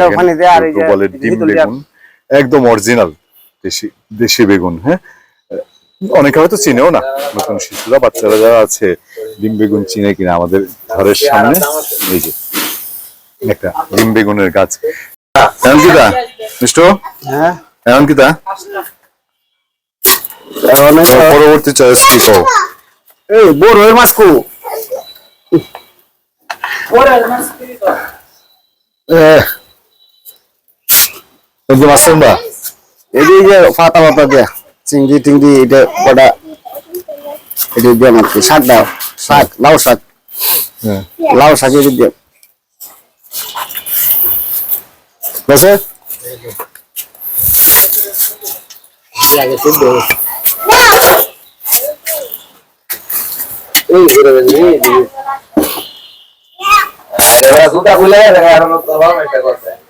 ট্যাঙ্কের পানি দেয়া আর এই যে ডিম বেগুন একদম অরিজিনাল দেশি দেশি বেগুন হ্যাঁ? অনেকে হয়তো চিনেও না নতুন শিশুরা বাচ্চারা যারা আছে ডিম বেগুন চিনে কিনা আমাদের ঘরের সামনে। এই যে একটা ডিম বেগুনের গাছ। মিষ্ট? হ্যাঁ? এমন কিতা এখন এই যে- পরবর্তী চয়েস কি? এই বড় হয়ে মাছ কো। বা এই যে- এই যে পাতা পাতা দেয়া চিংড়ি টিংড়ি এটা কটা এটা দিয়ে মারছি শাক দাও শাক লাউ শাক হ্যাঁ লাউ শাক এটা দিয়ে বসে কেমন তো মাঝখানে ডাল দেয়া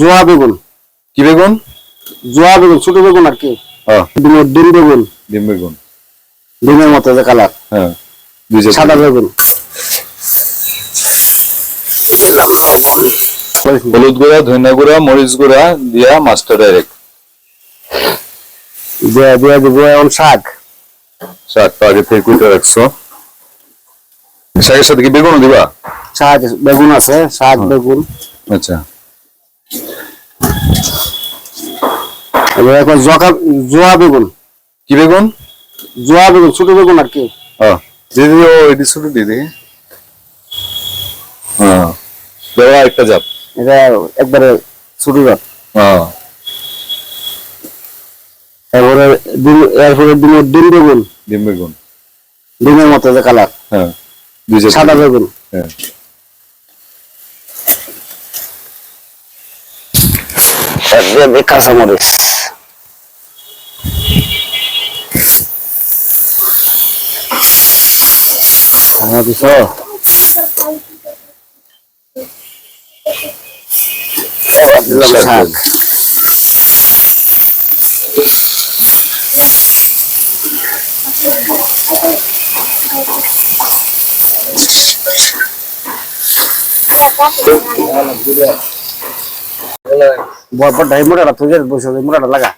জোয়া বেগুন। কি বেগুন? জোয়া বেগুন ছোট বেগুন আর কি। হ্যাঁ ডিমের ডিম বেগুন। ডিম বেগুন। ডিমের মতো যে কালার। হ্যাঁ সাদা বেগুন। হলুদ গুঁড়া ধনিয়া গুঁড়া মরিচ গুঁড়া দিয়া মাছটা ডাইরেক্ট দিয়ে দিয়ে দিব এখন শাক। শাকটা আগে থেকে রাখছো। শাকের সাথে কি বেগুনও দিবা? শাক বেগুন আছে শাক বেগুন। আচ্ছা। এবার এখন জকা জোয়া বেগুন। কি বেগুন? জোয়া বেগুন ছোট বেগুন আর কি। হ্যাঁ দিয়ে দিও এটি ছোট দিয়ে দিই হ্যাঁ দেওয়া একটা জাপ এটা একবারে ছোট জাত। হ্যাঁ এরপরে ডিম- এরপরে ডিমের ডিম বেগুন। ডিম বেগুন। ডিমের মতো যে কালার। হ্যাঁ। সাদা বেগুন। হ্যাঁ। কাঁচা মরিচ আমার শাক। বরপর ঢাই মোটাটা তুই বসে মোটাটা লাগা